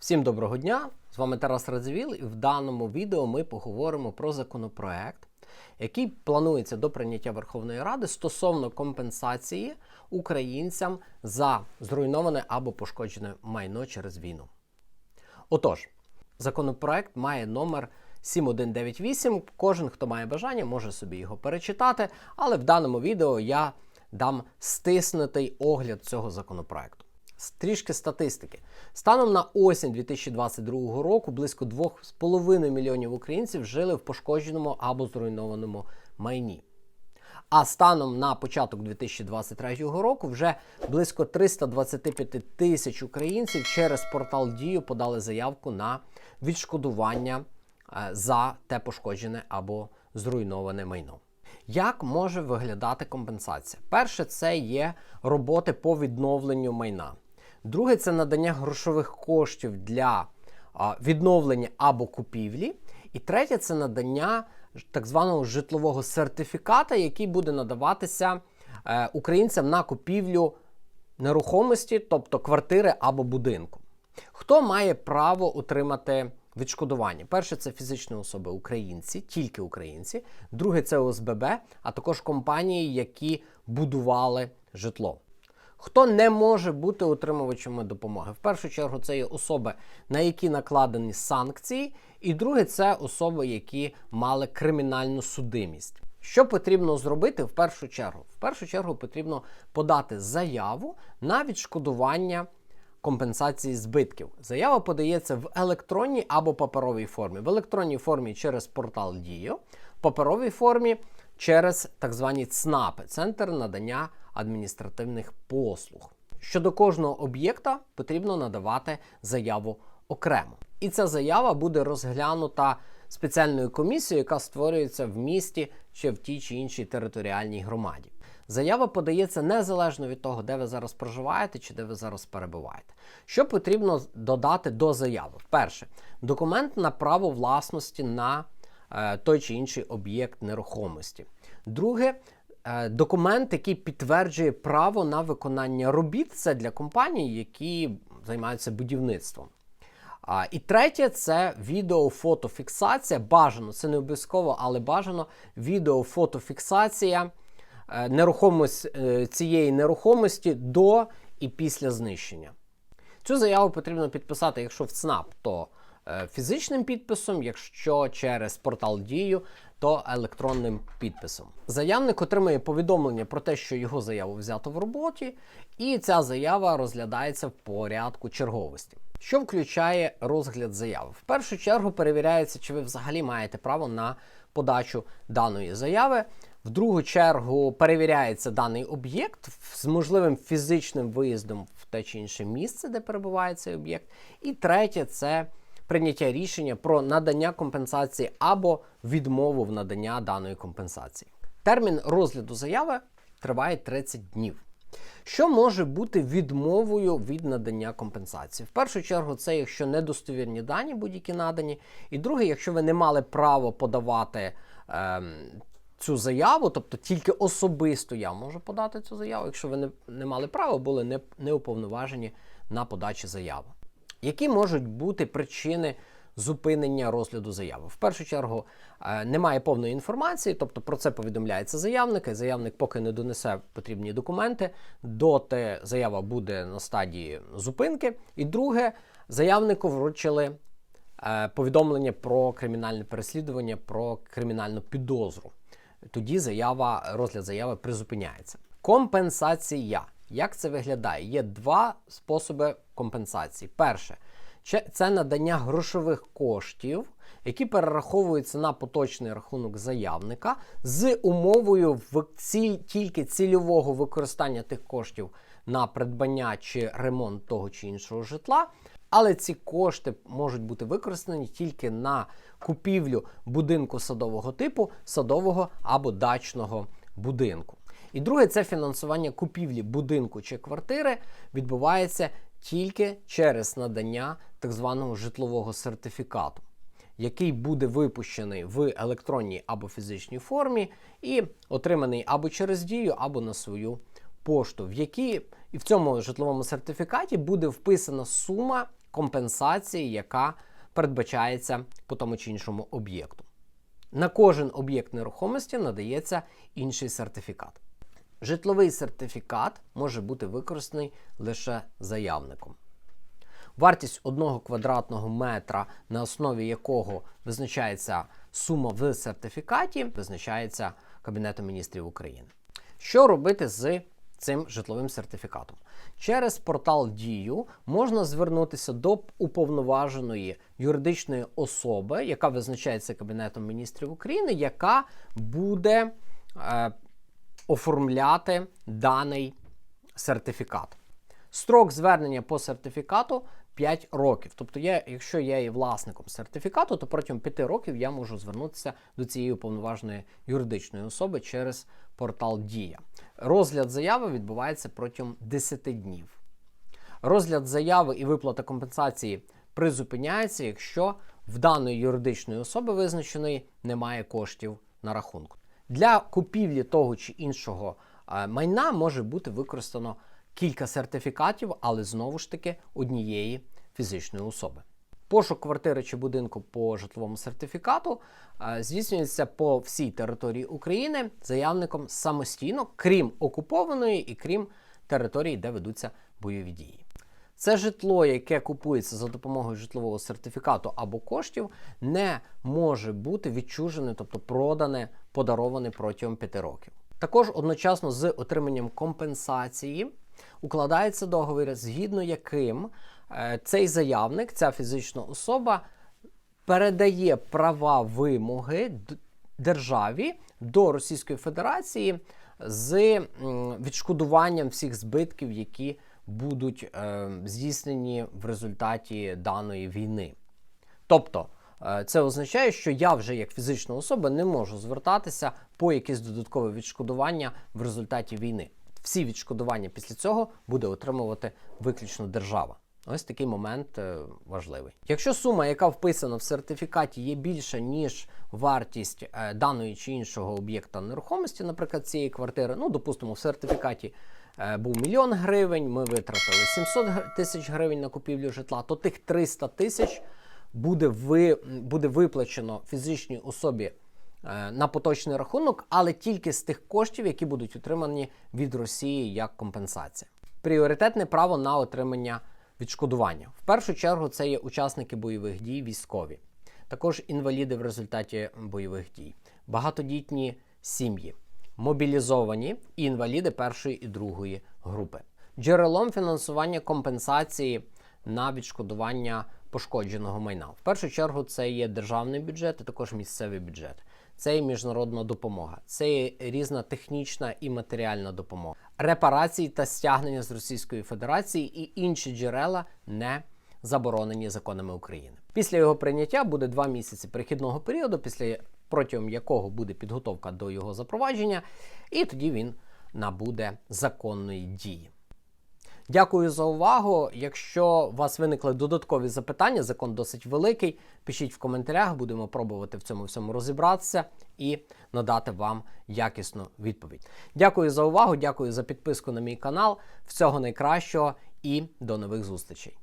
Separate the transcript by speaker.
Speaker 1: Всім доброго дня! З вами Тарас Радзивіл, і в даному відео ми поговоримо про законопроект, який планується до прийняття Верховної Ради стосовно компенсації українцям за зруйноване або пошкоджене майно через війну. Отож, законопроект має номер 7198. Кожен, хто має бажання, може собі його перечитати, але в даному відео я дам стиснутий огляд цього законопроекту. Трішки статистики. Станом на осінь 2022 року близько 2,5 мільйонів українців жили в пошкодженому або зруйнованому майні. А станом на початок 2023 року вже близько 325 тисяч українців через портал Дію подали заявку на відшкодування е, за те пошкоджене або зруйноване майно. Як може виглядати компенсація? Перше, це є роботи по відновленню майна. Друге, це надання грошових коштів для відновлення або купівлі. І третє це надання так званого житлового сертифіката, який буде надаватися е, українцям на купівлю нерухомості, тобто квартири або будинку. Хто має право отримати відшкодування? Перше, це фізичні особи українці, тільки українці. Друге, це ОСББ, а також компанії, які будували житло. Хто не може бути отримувачами допомоги? В першу чергу це є особи, на які накладені санкції, і друге це особи, які мали кримінальну судимість. Що потрібно зробити в першу чергу? В першу чергу потрібно подати заяву на відшкодування компенсації збитків. Заява подається в електронній або паперовій формі. В електронній формі через портал Дію, в паперовій формі через так звані ЦНАПи Центр надання адміністративних послуг. Щодо кожного об'єкта потрібно надавати заяву окремо. І ця заява буде розглянута спеціальною комісією, яка створюється в місті чи в тій чи іншій територіальній громаді. Заява подається незалежно від того, де ви зараз проживаєте чи де ви зараз перебуваєте. Що потрібно додати до заяви? Перше, документ на право власності на той чи інший об'єкт нерухомості. Друге, е, документ, який підтверджує право на виконання робіт. Це для компаній, які займаються будівництвом. А, і третє це відео-фотофіксація. Бажано, це не обов'язково, але бажано відео-фотофіксація е, е, цієї нерухомості до і після знищення. Цю заяву потрібно підписати, якщо в ЦНАП, то е, фізичним підписом, якщо через портал Дію, то електронним підписом. Заявник отримує повідомлення про те, що його заяву взято в роботі, і ця заява розглядається в порядку черговості. Що включає розгляд заяви? В першу чергу перевіряється, чи ви взагалі маєте право на подачу даної заяви. В другу чергу перевіряється даний об'єкт з можливим фізичним виїздом в те чи інше місце, де перебуває цей об'єкт. І третє це прийняття рішення про надання компенсації або відмову в надання даної компенсації. Термін розгляду заяви триває 30 днів. Що може бути відмовою від надання компенсації? В першу чергу, це якщо недостовірні дані будь-які надані. І друге, якщо ви не мали право подавати ем, цю заяву, тобто тільки особисто я можу подати цю заяву, якщо ви не, не мали права, були не, не уповноважені на подачі заяви. Які можуть бути причини зупинення розгляду заяви? В першу чергу е, немає повної інформації, тобто про це повідомляється заявник, і заявник поки не донесе потрібні документи, доти заява буде на стадії зупинки. І друге, заявнику вручили е, повідомлення про кримінальне переслідування, про кримінальну підозру. Тоді заява, розгляд заяви призупиняється. Компенсація. Як це виглядає? Є два способи компенсації. Перше, це- надання грошових коштів, які перераховуються на поточний рахунок заявника з умовою в ціль, тільки цільового використання тих коштів на придбання чи ремонт того чи іншого житла. Але ці кошти можуть бути використані тільки на купівлю будинку садового типу, садового або дачного будинку. І друге, це фінансування купівлі будинку чи квартири відбувається тільки через надання так званого житлового сертифікату, який буде випущений в електронній або фізичній формі і отриманий або через дію, або на свою пошту, в якій і в цьому житловому сертифікаті буде вписана сума компенсації, яка передбачається по тому чи іншому об'єкту. На кожен об'єкт нерухомості надається інший сертифікат. Житловий сертифікат може бути використаний лише заявником. Вартість одного квадратного метра, на основі якого визначається сума в сертифікаті, визначається Кабінетом міністрів України. Що робити з цим житловим сертифікатом? Через портал Дію можна звернутися до уповноваженої юридичної особи, яка визначається Кабінетом міністрів України, яка буде е, оформляти даний сертифікат. Строк звернення по сертифікату 5 років. Тобто, я, якщо я є власником сертифікату, то протягом 5 років я можу звернутися до цієї уповноваженої юридичної особи через портал Дія. Розгляд заяви відбувається протягом 10 днів. Розгляд заяви і виплата компенсації призупиняється, якщо в даної юридичної особи визначеної немає коштів на рахунку. Для купівлі того чи іншого е, майна може бути використано кілька сертифікатів, але знову ж таки однієї фізичної особи. Пошук квартири чи будинку по житловому сертифікату е, здійснюється по всій території України заявником самостійно, крім окупованої і крім території, де ведуться бойові дії. Це житло, яке купується за допомогою житлового сертифікату або коштів, не може бути відчужене, тобто продане, подароване протягом 5 років. Також одночасно з отриманням компенсації укладається договір, згідно яким е, цей заявник, ця фізична особа передає права вимоги державі до Російської Федерації з відшкодуванням всіх збитків, які будуть е, здійснені в результаті даної війни. Тобто, е, це означає, що я вже як фізична особа не можу звертатися по якісь додаткові відшкодування в результаті війни. Всі відшкодування після цього буде отримувати виключно держава. Ось такий момент е, важливий. Якщо сума, яка вписана в сертифікаті, є більша, ніж вартість е, даної чи іншого об'єкта нерухомості, наприклад, цієї квартири, ну, допустимо, в сертифікаті е, був мільйон гривень, ми витратили 700 тисяч гривень на купівлю житла, то тих 300 тисяч буде, ви, буде виплачено фізичній особі на поточний рахунок, але тільки з тих коштів, які будуть отримані від Росії як компенсація. Пріоритетне право на отримання відшкодування. В першу чергу це є учасники бойових дій, військові, також інваліди в результаті бойових дій, багатодітні сім'ї, мобілізовані і інваліди першої і другої групи. Джерелом фінансування компенсації на відшкодування пошкодженого майна. В першу чергу це є державний бюджет, а також місцевий бюджет. Це є міжнародна допомога, це є різна технічна і матеріальна допомога, репарації та стягнення з Російської Федерації і інші джерела не заборонені законами України. Після його прийняття буде два місяці перехідного періоду, після протягом якого буде підготовка до його запровадження, і тоді він набуде законної дії. Дякую за увагу. Якщо у вас виникли додаткові запитання, закон досить великий. Пишіть в коментарях, будемо пробувати в цьому всьому розібратися і надати вам якісну відповідь. Дякую за увагу, дякую за підписку на мій канал. Всього найкращого і до нових зустрічей.